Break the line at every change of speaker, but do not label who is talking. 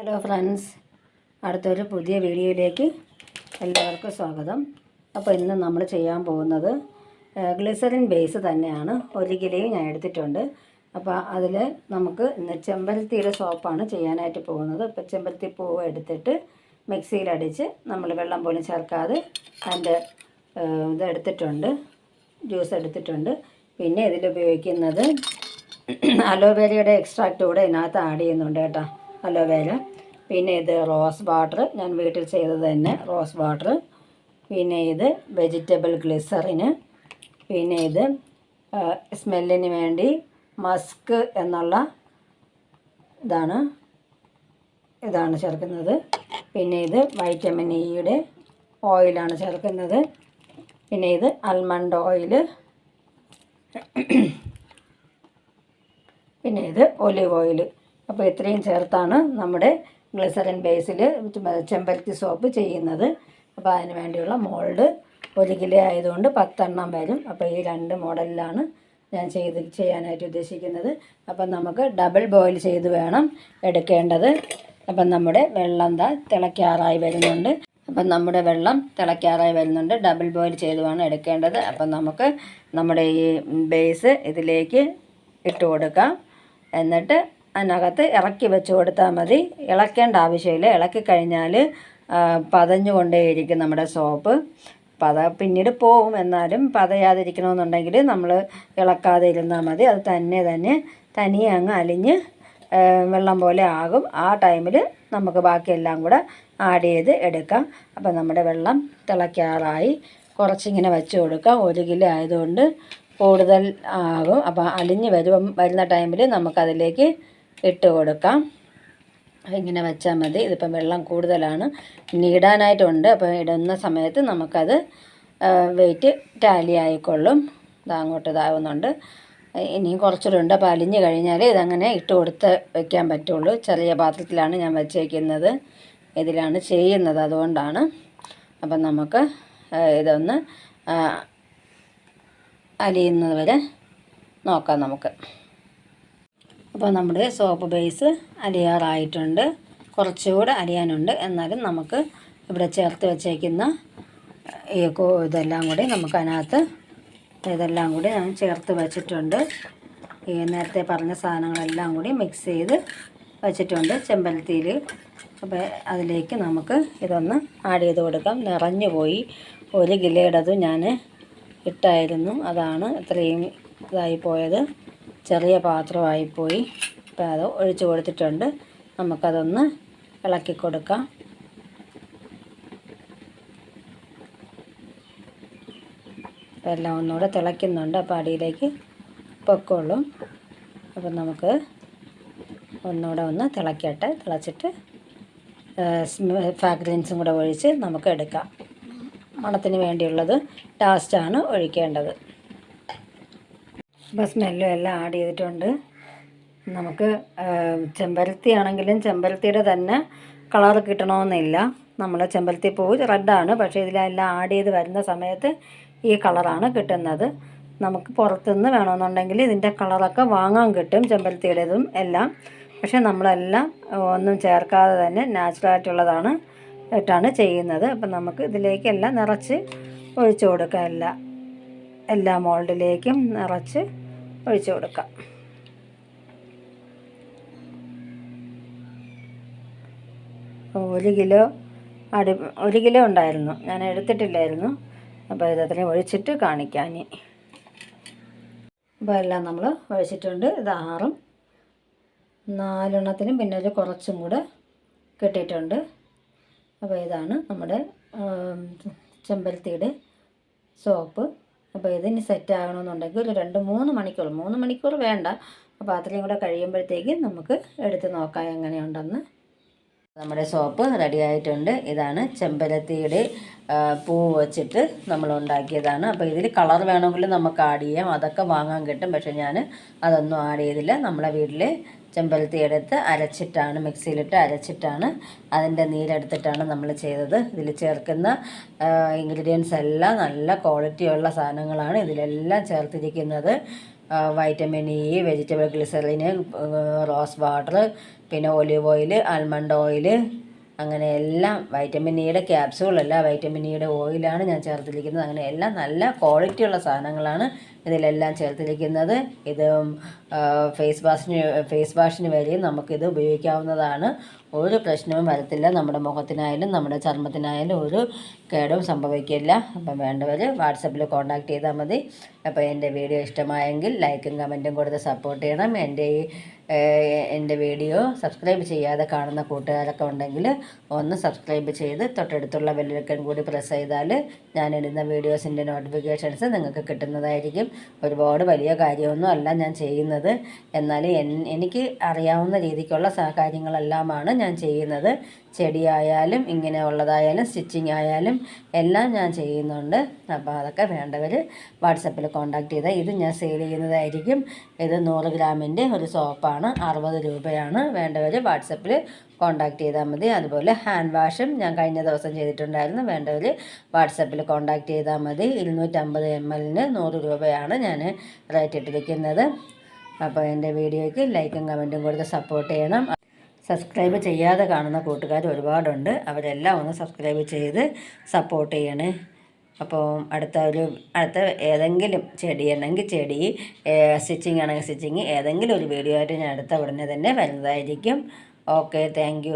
Hello friends അടുത്തൊരു പുതിയ വീഡിയോയിലേക്ക് എല്ലാവർക്കും സ്വാഗതം. അപ്പോൾ ഇന്ന് നമ്മൾ ചെയ്യാൻ പോകുന്നത് ഗ്ലിസറിൻ ബേസ് തന്നെയാണ്. ഒരു കിലോയും ഞാൻ എടുത്തിട്ടുണ്ട്. അപ്പോൾ അതിൽ നമുക്ക് ഇന്ന് ചെമ്പരത്തിയുടെ സോപ്പാണ് ചെയ്യാനായിട്ട് പോകുന്നത്. ഇപ്പോൾ ചെമ്പരത്തി പൂവ് എടുത്തിട്ട് മിക്സിയിലടിച്ച് നമ്മൾ വെള്ളം പോലും ചേർക്കാതെ അതിന്റെ ഇത് എടുത്തിട്ടുണ്ട് ജ്യൂസ് എടുത്തിട്ടുണ്ട്. പിന്നെ ഇതിൽ ഉപയോഗിക്കുന്നത് അലോവേരയുടെ എക്സ്ട്രാക്റ്റ് കൂടെ ഇതിനകത്ത് ആഡ് ചെയ്യുന്നുണ്ട് കേട്ടോ അലോവേര പിന്നെ ഇത് റോസ് വാട്ടർ ഞാൻ വീട്ടിൽ ചെയ്തത് തന്നെ റോസ് വാട്ടർ. പിന്നെ ഇത് വെജിറ്റബിൾ ഗ്ലിസറിന്. പിന്നെ ഇത് സ്മെല്ലിന് വേണ്ടി മസ്ക് എന്നുള്ള ഇതാണ് ഇതാണ് ചേർക്കുന്നത്. പിന്നെ ഇത് വൈറ്റമിൻ ഇയുടെ ഓയിലാണ് ചേർക്കുന്നത്. പിന്നെ ഇത് ആൽമണ്ട് ഓയിൽ പിന്നെ ഇത് ഒലിവ് ഓയിൽ അപ്പോൾ ഇത്രയും ചേർത്താണ് നമ്മുടെ ഗ്ലിസറിൻ ബേസിൽ ചെമ്പരത്തി സോപ്പ് ചെയ്യുന്നത്. അപ്പോൾ അതിന് വേണ്ടിയുള്ള മോൾഡ് ഒരു കിലോ ആയതുകൊണ്ട് പത്തെണ്ണം വരും. അപ്പോൾ ഈ രണ്ട് മോഡലിലാണ് ഞാൻ ചെയ്ത് ചെയ്യാനായിട്ട് ഉദ്ദേശിക്കുന്നത്. അപ്പം നമുക്ക് ഡബിൾ ബോയിൽ ചെയ്ത് വേണം എടുക്കേണ്ടത്. അപ്പം നമ്മുടെ വെള്ളം ദാ തിളയ്ക്കാറായി വരുന്നുണ്ട്. അപ്പം നമ്മുടെ വെള്ളം തിളയ്ക്കാറായി വരുന്നുണ്ട്. ഡബിൾ ബോയിൽ ചെയ്ത് വേണം എടുക്കേണ്ടത്. അപ്പം നമുക്ക് നമ്മുടെ ഈ ബേസ് ഇതിലേക്ക് ഇട്ട് കൊടുക്കാം. എന്നിട്ട് അതിനകത്ത് ഇറക്കി വെച്ച് കൊടുത്താൽ മതി. ഇളക്കേണ്ട ആവശ്യമില്ല. ഇളക്കി കഴിഞ്ഞാൽ പതഞ്ഞുകൊണ്ടേയിരിക്കും നമ്മുടെ സോപ്പ്. പത പിന്നീട് പോവും. എന്നാലും പതയാതിരിക്കണമെന്നുണ്ടെങ്കിൽ നമ്മൾ ഇളക്കാതെ ഇരുന്നാൽ മതി. അത് തന്നെ തന്നെ തനിയെ അങ്ങ് അലിഞ്ഞ് വെള്ളം പോലെ ആകും. ആ ടൈമിൽ നമുക്ക് ബാക്കിയെല്ലാം കൂടെ ആഡ് ചെയ്ത് എടുക്കാം. അപ്പം നമ്മുടെ വെള്ളം തിളയ്ക്കാറായി. കുറച്ചിങ്ങനെ വെച്ച് കൊടുക്കാം. ഒരു കിലോ ആയതുകൊണ്ട് കൂടുതൽ ആകും. അപ്പോൾ അലിഞ്ഞ് വരും വരുന്ന ടൈമിൽ നമുക്കതിലേക്ക് ഇട്ട് കൊടുക്കാം. ഇങ്ങനെ വെച്ചാൽ മതി. ഇതിപ്പം വെള്ളം കൂടുതലാണ്. ഇനി ഇടാനായിട്ടുണ്ട്. അപ്പോൾ ഇടുന്ന സമയത്ത് നമുക്കത് വെയിറ്റ് ടാലി ആയിക്കൊള്ളും. ഇതങ്ങോട്ട് ഇതാവുന്നുണ്ട്. ഇനിയും കുറച്ചുകൂടെ അപ്പോൾ അലിഞ്ഞ് കഴിഞ്ഞാൽ ഇതങ്ങനെ ഇട്ട് കൊടുത്ത് വെക്കാൻ പറ്റുള്ളൂ. ചെറിയ പാത്രത്തിലാണ് ഞാൻ വെച്ചേക്കുന്നത്. ഇതിലാണ് ചെയ്യുന്നത് അതുകൊണ്ടാണ്. അപ്പം നമുക്ക് ഇതൊന്ന് അലിയുന്നത് വരെ നോക്കാം നമുക്ക്. അപ്പോൾ നമ്മുടെ സോപ്പ് ബേസ് അലിയാറായിട്ടുണ്ട്. കുറച്ചുകൂടെ അലിയാനുണ്ട്. എന്നാലും നമുക്ക് ഇവിടെ ചേർത്ത് വെച്ചേക്കുന്ന ഈ ഇതെല്ലാം കൂടി നമുക്ക് അതിനകത്ത് ഇതെല്ലാം കൂടി ഞാൻ ചേർത്ത് വെച്ചിട്ടുണ്ട്. ഈ നേരത്തെ പറഞ്ഞ സാധനങ്ങളെല്ലാം കൂടി മിക്സ് ചെയ്ത് വെച്ചിട്ടുണ്ട് ചെമ്പരത്തിയിൽ. അപ്പോൾ അതിലേക്ക് നമുക്ക് ഇതൊന്ന് ആഡ് ചെയ്ത് കൊടുക്കാം. നിറഞ്ഞു പോയി. ഒരു കിലോയുടേത് ഞാൻ ഇട്ടായിരുന്നു. അതാണ് ഇത്രയും ഇതായി പോയത്. ചെറിയ പാത്രമായിപ്പോയി. പോയി അത് ഒഴിച്ചു കൊടുത്തിട്ടുണ്ട്. നമുക്കതൊന്ന് ഇളക്കി കൊടുക്കാം. അപ്പോൾ എല്ലാം ഒന്നുകൂടെ തിളയ്ക്കുന്നുണ്ട്. അപ്പോൾ അടിയിലേക്ക് പൊക്കോളും. അപ്പം നമുക്ക് ഒന്നുകൂടെ ഒന്ന് തിളയ്ക്കട്ടെ. തിളച്ചിട്ട് ഫാഗ്രൻസും കൂടെ ഒഴിച്ച് നമുക്ക് എടുക്കാം. മണത്തിന് വേണ്ടിയുള്ളത് ലാസ്റ്റാണ് ഒഴിക്കേണ്ടത്. അപ്പോൾ സ്മെല്ലും എല്ലാം ആഡ് ചെയ്തിട്ടുണ്ട്. നമുക്ക് ചെമ്പരത്തി ആണെങ്കിലും ചെമ്പരത്തിയുടെ തന്നെ കളർ കിട്ടണമെന്നില്ല. നമ്മൾ ചെമ്പരത്തി പൂവ് റെഡാണ് പക്ഷേ ഇതിലെല്ലാം ആഡ് ചെയ്ത് വരുന്ന സമയത്ത് ഈ കളറാണ് കിട്ടുന്നത്. നമുക്ക് പുറത്തുനിന്ന് വേണമെന്നുണ്ടെങ്കിൽ ഇതിന്റെ കളറൊക്കെ വാങ്ങാൻ കിട്ടും ചെമ്പരത്തിയുടേതും എല്ലാം. പക്ഷേ നമ്മളെല്ലാം ഒന്നും ചേർക്കാതെ തന്നെ നാച്ചുറലായിട്ടുള്ളതാണ് ഇട്ടാണ് ചെയ്യുന്നത്. അപ്പം നമുക്ക് ഇതിലേക്കെല്ലാം നിറച്ച് ഒഴിച്ചു കൊടുക്കാം. എല്ലാം എല്ലാ മോൾഡിലേക്കും നിറച്ച് ഒഴിച്ചു കൊടുക്കാം. ഒരു കിലോ അടി ഒരു കിലോ ഉണ്ടായിരുന്നു. ഞാൻ എടുത്തിട്ടില്ലായിരുന്നു. അപ്പോൾ ഇതത്രയും ഒഴിച്ചിട്ട് കാണിക്കാൻ അപ്പോൾ എല്ലാം നമ്മൾ ഒഴിച്ചിട്ടുണ്ട്. ഇത് ആറും നാലെണ്ണത്തിനും പിന്നെ ഒരു കുറച്ചും കൂടെ കിട്ടിയിട്ടുണ്ട്. അപ്പോൾ ഇതാണ് നമ്മുടെ ചെമ്പരത്തിയുടെ സോപ്പ്. അപ്പോൾ ഇതിന് സെറ്റ് ആകണമെന്നുണ്ടെങ്കിൽ ഒരു രണ്ട് മൂന്ന് മണിക്കൂർ. മൂന്ന് മണിക്കൂർ വേണ്ട. അപ്പോൾ അത്രയും കൂടെ കഴിയുമ്പോഴത്തേക്ക് നമുക്ക് എടുത്ത് നോക്കാം എങ്ങനെയുണ്ടെന്ന്. നമ്മുടെ സോപ്പ് റെഡി ആയിട്ടുണ്ട് ഇതാണ് ചെമ്പരത്തിയുടെ പൂ വെച്ചിട്ട് നമ്മൾ ഉണ്ടാക്കിയതാണ്. അപ്പോൾ ഇതിൽ കളർ വേണമെങ്കിൽ നമുക്ക് ആഡ് ചെയ്യാം. അതൊക്കെ വാങ്ങാൻ കിട്ടും. പക്ഷേ ഞാൻ അതൊന്നും ആഡ് ചെയ്തില്ല. നമ്മളെ വീട്ടിൽ ചെമ്പരത്തി എടുത്ത് അരച്ചിട്ടാണ് മിക്സിയിലിട്ട് അരച്ചിട്ടാണ് അതിന്റെ നീരെടുത്തിട്ടാണ് നമ്മൾ ചെയ്തത്. ഇതിൽ ചേർക്കുന്ന ഇൻഗ്രീഡിയൻസ് എല്ലാം നല്ല ക്വാളിറ്റിയുള്ള സാധനങ്ങളാണ് ഇതിലെല്ലാം ചേർത്തിരിക്കുന്നത്. Vitamin E vegetable glycerine rose water പിന്നെ ഒലിവ് ഓയിൽ ആൽമണ്ട് ഓയിൽ അങ്ങനെ എല്ലാം വൈറ്റമിൻ ഇയുടെ ക്യാപ്സ്യൂളല്ല വൈറ്റമിൻ ഇയുടെ ഓയിലാണ് ഞാൻ ചേർത്തിരിക്കുന്നത്. അങ്ങനെ എല്ലാം നല്ല ക്വാളിറ്റിയുള്ള സാധനങ്ങളാണ് ഇതിലെല്ലാം ചേർത്തിരിക്കുന്നത്. ഇത് ഫേസ് വാഷിന് ഫേസ് വാഷിന് വരെയും നമുക്കിത് ഉപയോഗിക്കാവുന്നതാണ്. ഒരു പ്രശ്നവും വരത്തില്ല നമ്മുടെ മുഖത്തിനായാലും നമ്മുടെ ചർമ്മത്തിനായാലും ഒരു കേടും സംഭവിക്കില്ല. അപ്പം വേണ്ടവർ വാട്സപ്പിൽ കോൺടാക്ട് ചെയ്താൽ മതി. അപ്പോൾ എന്റെ വീഡിയോ ഇഷ്ടമായെങ്കിൽ ലൈക്കും കമന്റും കൊടുത്ത് സപ്പോർട്ട് ചെയ്യണം. എന്റെ ഈ എന്റെ വീഡിയോ സബ്സ്ക്രൈബ് ചെയ്യാതെ കാണുന്ന കൂട്ടുകാരൊക്കെ ഉണ്ടെങ്കിൽ ഒന്ന് സബ്സ്ക്രൈബ് ചെയ്ത് തൊട്ടടുത്തുള്ള ബെല്ലൈക്കൺ കൂടി പ്രസ് ചെയ്താൽ ഞാൻ ഇടുന്ന വീഡിയോസിന്റെ നോട്ടിഫിക്കേഷൻസ് നിങ്ങൾക്ക് കിട്ടുന്നതായിരിക്കും. ഒരുപാട് വലിയ കാര്യമൊന്നും അല്ല ഞാൻ ചെയ്യുന്നത്. എന്നാൽ എനിക്ക് അറിയാവുന്ന രീതിക്കുള്ള കാര്യങ്ങളെല്ലാമാണ് ഞാൻ ചെയ്യുന്നത്. ചെടിയായാലും ഇങ്ങനെ ഉള്ളതായാലും സ്റ്റിച്ചിങ് ആയാലും എല്ലാം ഞാൻ ചെയ്യുന്നുണ്ട്. അപ്പോൾ അതൊക്കെ വേണ്ടവർ വാട്സപ്പിൽ കോൺടാക്ട് ചെയ്താൽ ഇത് ഞാൻ സെയിൽ ചെയ്യുന്നതായിരിക്കും. ഇത് നൂറ് ഗ്രാമിന്റെ ഒരു സോപ്പാണ് അറുപത് രൂപയാണ്. വേണ്ടവർ വാട്സപ്പിൽ കോൺടാക്ട് ചെയ്താൽ മതി. അതുപോലെ ഹാൻഡ് വാഷും ഞാൻ കഴിഞ്ഞ ദിവസം ചെയ്തിട്ടുണ്ടായിരുന്നു. വേണ്ടവർ വാട്സപ്പിൽ കോൺടാക്ട് ചെയ്താൽ മതി. ഇരുന്നൂറ്റമ്പത് എം എല്ലിന് നൂറ് രൂപയാണ് ഞാൻ റേറ്റ് ഇട്ടിരിക്കുന്നത്. അപ്പോൾ എന്റെ വീഡിയോയ്ക്ക് ലൈക്കും കമന്റും കൊടുത്ത് സപ്പോർട്ട് ചെയ്യണം. സബ്സ്ക്രൈബ് ചെയ്യാതെ കാണുന്ന കൂട്ടുകാർ ഒരുപാടുണ്ട്. അവരെല്ലാം ഒന്ന് സബ്സ്ക്രൈബ് ചെയ്ത് സപ്പോർട്ട് ചെയ്യണേ. അപ്പോൾ അടുത്ത ഒരു അടുത്ത ഏതെങ്കിലും ചെടി ഉണ്ടെങ്കിൽ ചെടി സ്റ്റിച്ചിങ് ആണെങ്കിൽ സ്റ്റിച്ചിങ് ഏതെങ്കിലും ഒരു വീഡിയോ ആയിട്ട് ഞാൻ അടുത്ത ഉടനെ തന്നെ വരുന്നതായിരിക്കും. Okay thank